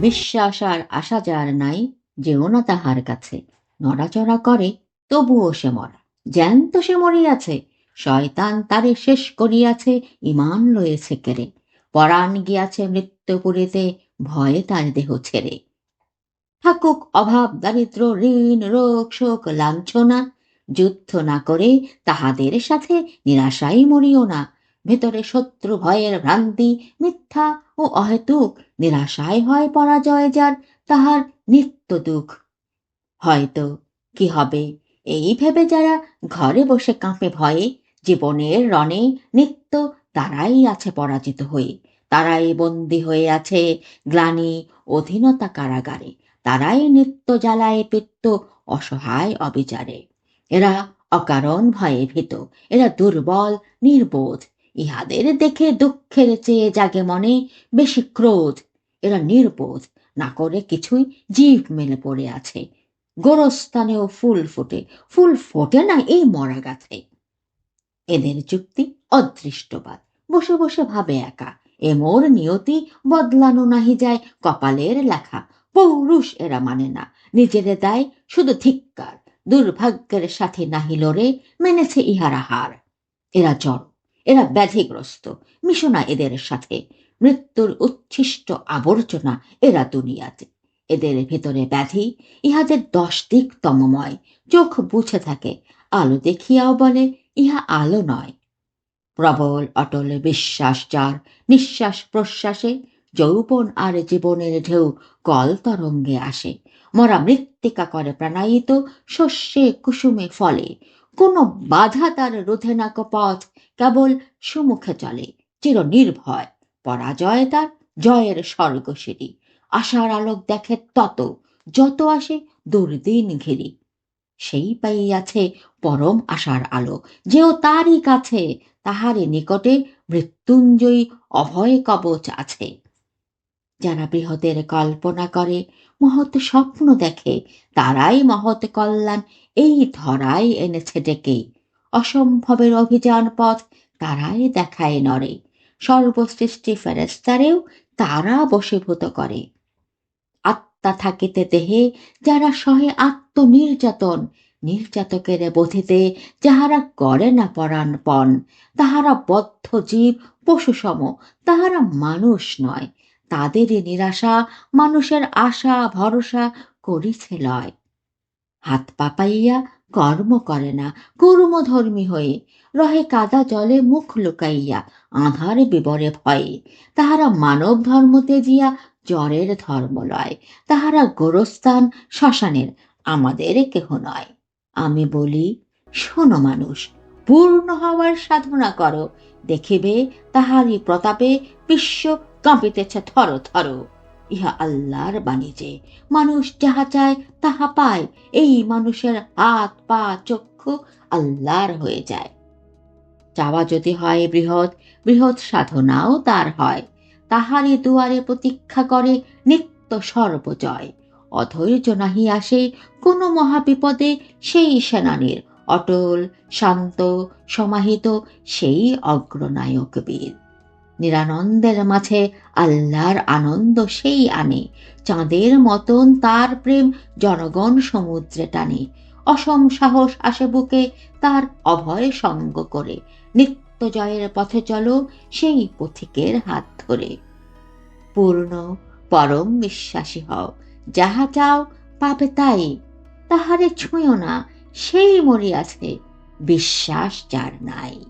বিশ্বাস আর আশা যার নাই, যেও না তাহার কাছে। নড়াচড়া করে, তবুও সে মরা। জ্যান্ত সে মরিয়াছে। শয়তান তারে শেষ করিয়াছে ইমান লয়েছে কেড়ে। পরাণ গিয়াছে মৃত্যুপুরীতে, ভয়ে তার দেহ ছেড়ে। থাকুক অভাব, দারিদ্র, ঋণ, রোগ, শোক, লাঞ্ছনা। যুদ্ধ না করে তাহাদের সাথে নিরাশাই মরিও না। ভেতরে শত্রু ভয়ের ভ্রান্তি, মিথ্যা ও অহেতুক, নিরাশায় হয় পরাজয় যার, তাহার নিত্য দুঃখ। হয়তো, কি হবে? এই ভেবে যারা ঘরে বসে কাঁপে ভয়ে, জীবনের রণে নিত্য তারাই আছে পরাজিত হয়ে। তারাই বন্দী হয়ে আছে গ্লানি অধীনতা কারাগারে। তারাই নিত্য জ্বালায় পিত্ত অসহায় অবিচারে। এরা অকারণ ভয়ে ভীত। এরা দুর্বল, নির্বোধ ইহাদের দেখে দুঃখের চেয়ে জাগে মনে বেশি ক্রোধ। এরা নির্বোধ, না করে কিছুই জীব মেলে পড়ে আছে। গোরস্থানেও ফুল ফোটে ফুল ফোটে না এই মরা গাছে। এদের যুক্তি অদৃষ্টবাদ, বসে বসে ভাবে একা। এ মোর নিয়তি বদলানো নাহি যায়, কপালের লেখা। পৌরুষ এরা মানে না, নিজেরে দায় শুধু ধিক্কার। দুর্ভাগ্যের সাথে নাহি লড়ে, মেনেছে ইহারা হার এরা জড়। এরা ব্যাধিগ্রস্ত। মিশনা এদের সাথে মৃত্যুর উচ্ছিষ্ট আবর্জনা এরা দুনিয়াতে। এদের ভেতরে ব্যাধি ইহাদের দশ দিক তমময় চোখ বুঝে থাকে, আলো দেখিয়াও বলে, ইহা আলো নয়। প্রবল, অটল বিশ্বাস যার নিঃশ্বাস প্রশ্বাসে, যৌবন আর জীবনের ঢেউ কল তরঙ্গে আসে। মরা মৃত্তিকা করে প্রাণায়িত, শস্যে কুসুমে ফলে। কোনো বাধা তার রোধে না পথ কেবল সুমুখে চলে চির নির্ভয় পরাজয় তার জয়ের স্বর্গসিঁড়ি আশার আলোক দেখে তত, যত আসে দুর্দিন ঘিরি। সেই পাইয়াছে পরম আশার আলো, যেও তারই কাছে তাহারে নিকটে মৃত্যুঞ্জয়ী অভয় কবচ আছে। যারা বৃহতের কল্পনা করে, মহৎ স্বপ্ন দেখে, তারাই মহৎ কল্যাণ এই ধরাই এনেছে ডেকে। অসম্ভবের অভিযান পথ তারাই দেখায় নরে সর্বসৃষ্টি ফেরেস্তারেও তারা বশীভূত করে। আত্মা থাকিতে দেহে যারা সহে আত্মনির্যাতন, নির্যাতকের বোধিতে যাহারা করে না পরাণপণ, তাহারা বদ্ধ জীব, পশুসম, তাহারা মানুষ নয়। তাদেরই নিরাশা মানুষের আশা, ভরসা করিছে লয়। হাত পাপাইয়া কর্ম করে না, কর্মধর্মী হয়ে রহে কাদা জলে মুখ লুকাইয়া, আধারে বিবরে ভয়ে। তাহারা মানব ধর্ম তেজিয়া জ্বরের ধর্ম লয়। তাহারা গোরস্থান শ্মশানের, আমাদের কেহ নয়। আমি বলি, শোনো মানুষ, পূর্ণ হওয়ার সাধনা করো। দেখিবে তাহারই প্রতাপে বিশ্ব কাঁপিতেছে থর থর ইহা আল্লাহর বাণিজ্যে মানুষ যাহা চায় তাহা পায়। এই মানুষের হাত, পা, চক্ষু আল্লাহর হয়ে যায়। চাওয়া যদি হয় বৃহৎ বৃহৎ সাধনাও তার হয়। তাহারই দুয়ারে প্রতীক্ষা করে নিত্য সর্বজয়। অধৈর্য নাহি আসে কোনো মহাবিপদে সেই সেনানীর। অটল, শান্ত, সমাহিত সেই অগ্রনায়ক বীর নিরানন্দের মাঝে আল্লাহর আনন্দ সেই আনে, চাঁদের মতন তার প্রেম জনগণ সমুদ্রে টানে। অসম সাহস আসে বুকে, তার অভয় সঙ্গ করে। নিত্য জয়ের পথে চলো, সেই পথিকের হাত ধরে। পূর্ণ, পরম বিশ্বাসী হও, যাহা চাও পাবে তাই। তাহারে ছুঁয়ো না, সেই মরিয়াছে, বিশ্বাস যার নাই।